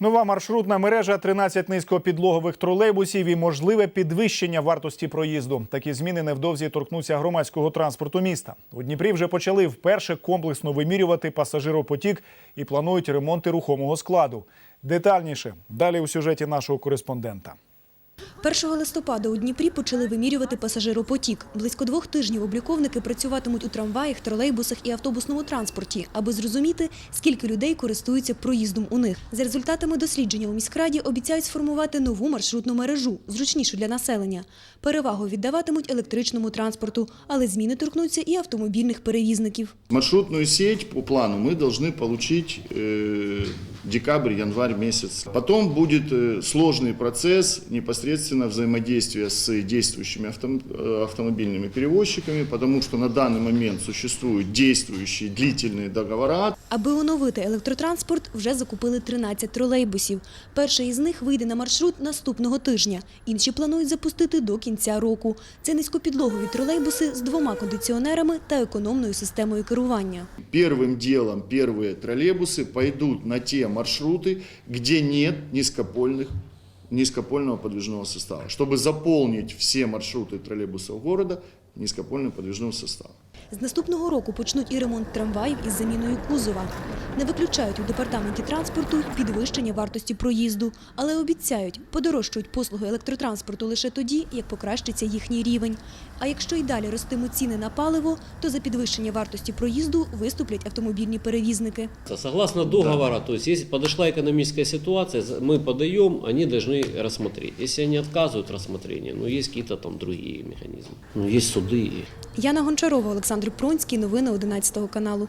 Нова маршрутна мережа, 13 низькопідлогових тролейбусів і можливе підвищення вартості проїзду. Такі зміни невдовзі торкнуться громадського транспорту міста. У Дніпрі вже почали вперше комплексно вимірювати пасажиропотік і планують ремонти рухомого складу. Детальніше далі у сюжеті нашого кореспондента. 1 листопада у Дніпрі почали вимірювати пасажиропотік. Близько двох тижнів обліковники працюватимуть у трамваях, тролейбусах і автобусному транспорті, аби зрозуміти, скільки людей користуються проїздом у них. За результатами дослідження у міськраді обіцяють сформувати нову маршрутну мережу, зручнішу для населення. Перевагу віддаватимуть електричному транспорту, але зміни торкнуться і автомобільних перевізників. Маршрутную сеть по плану мы должны получить э, декабрь-январь месяц. Потом будет э, сложный процесс непосредственно взаимодействия с действующими автом- э, автомобильными перевозчиками, потому что на данный момент существуют действующие длительные договора. Аби оновити електротранспорт, вже закупили 13 тролейбусів. Перший із них вийде на маршрут наступного тижня. Інші планують запустити до кінця року. Це низькопідлогові тролейбуси з двома кондиціонерами та економною системою керування. Первым делом первые троллейбусы пойдут на те маршруты, где нет низкопольных низкопольного подвижного состава, чтобы заполнить все маршруты троллейбусов города низкопольным подвижным составом. З наступного року почнуть і ремонт трамваїв із заміною кузова. Не виключають у департаменті транспорту підвищення вартості проїзду, але обіцяють, подорожчують послуги електротранспорту лише тоді, як покращиться їхній рівень. А якщо й далі ростимуть ціни на паливо, то за підвищення вартості проїзду виступлять автомобільні перевізники. Согласно договора, то есть если подошла экономическая ситуация, за- мы подаем, они должны рассмотреть. Если они отказывают в рассмотрении, ну есть какие-то там другие механизмы. Ну есть суды. Яна Гончарова, Олександр Прунський, Новини 11 каналу.